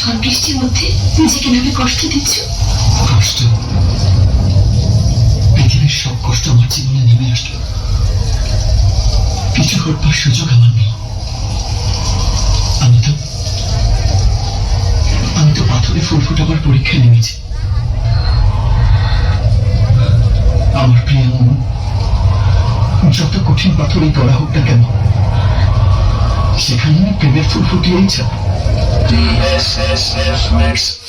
ঝড় বৃষ্টির মধ্যে নিজেকে নামে কষ্ট দিচ্ছ? কষ্ট? পৃথিবীর সব কষ্ট আমার জীবনে নেমে আসলো। কিছু করবার সুযোগ আমার নেই। আমি তো আমি তো পাথরে ফুল ফোটাবার পরীক্ষায় নেমেছি। আমার প্রিয় মন, যত কঠিন পাথরই করা হোক না কেন, সেখানে প্রেমের ফুল ফুটিয়েই ছাড় es, es hilft nix.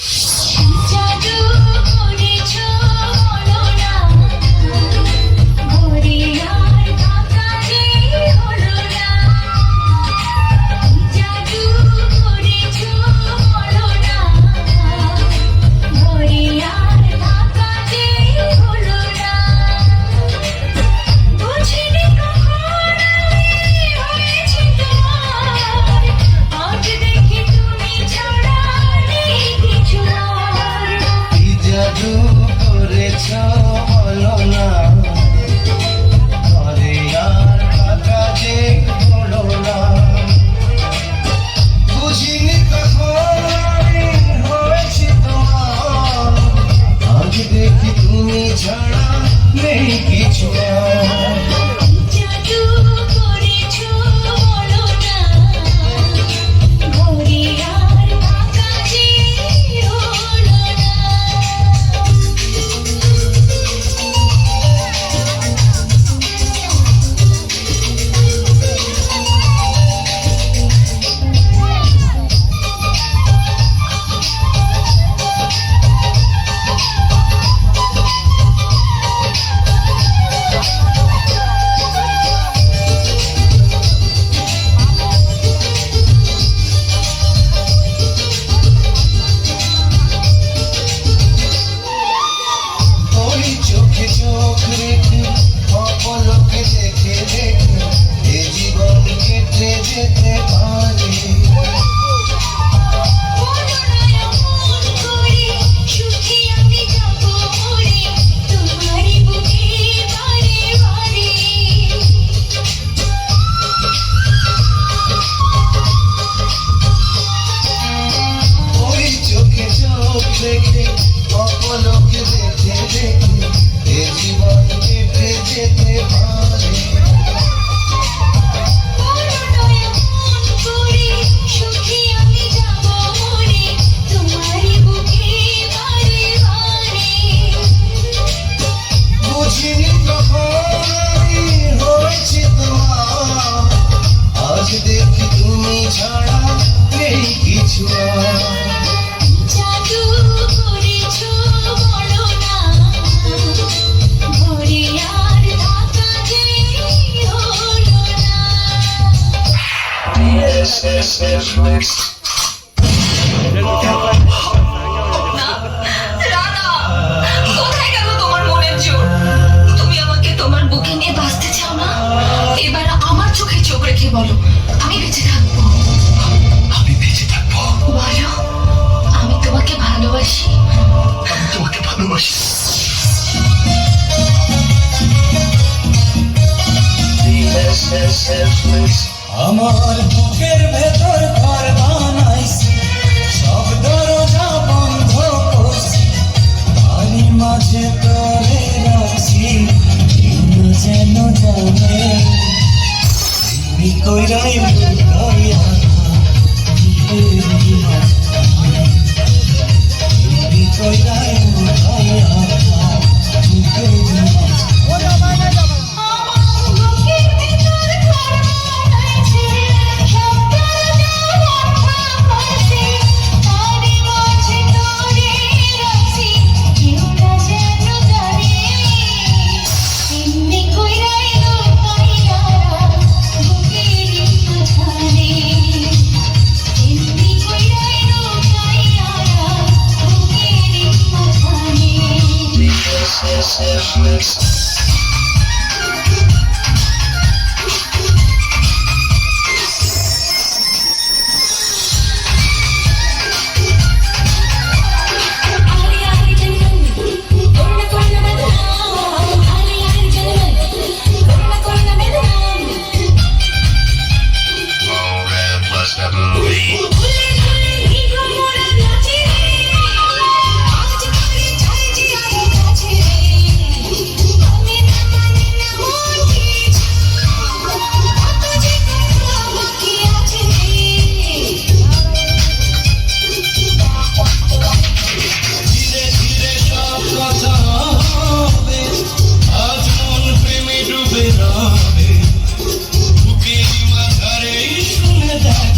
Yeah. বলো আমি বেঁচে থাকব? আমি বেঁচে থাকব। বলো আমি তোমাকে ভালোবাসি। আমি তোমাকে ভালোবাসি। আমার বুকের ভেতর ঘর বানাইছি, সব দরজা বন্ধ করছি পানি মাঝে তরে রাখছি যেন জানে। কইরাই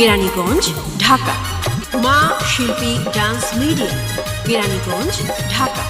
কেরানীগঞ্জ ঢাকা। মা শিল্পী ডান্স মিডিয়া কেরানীগঞ্জ ঢাকা।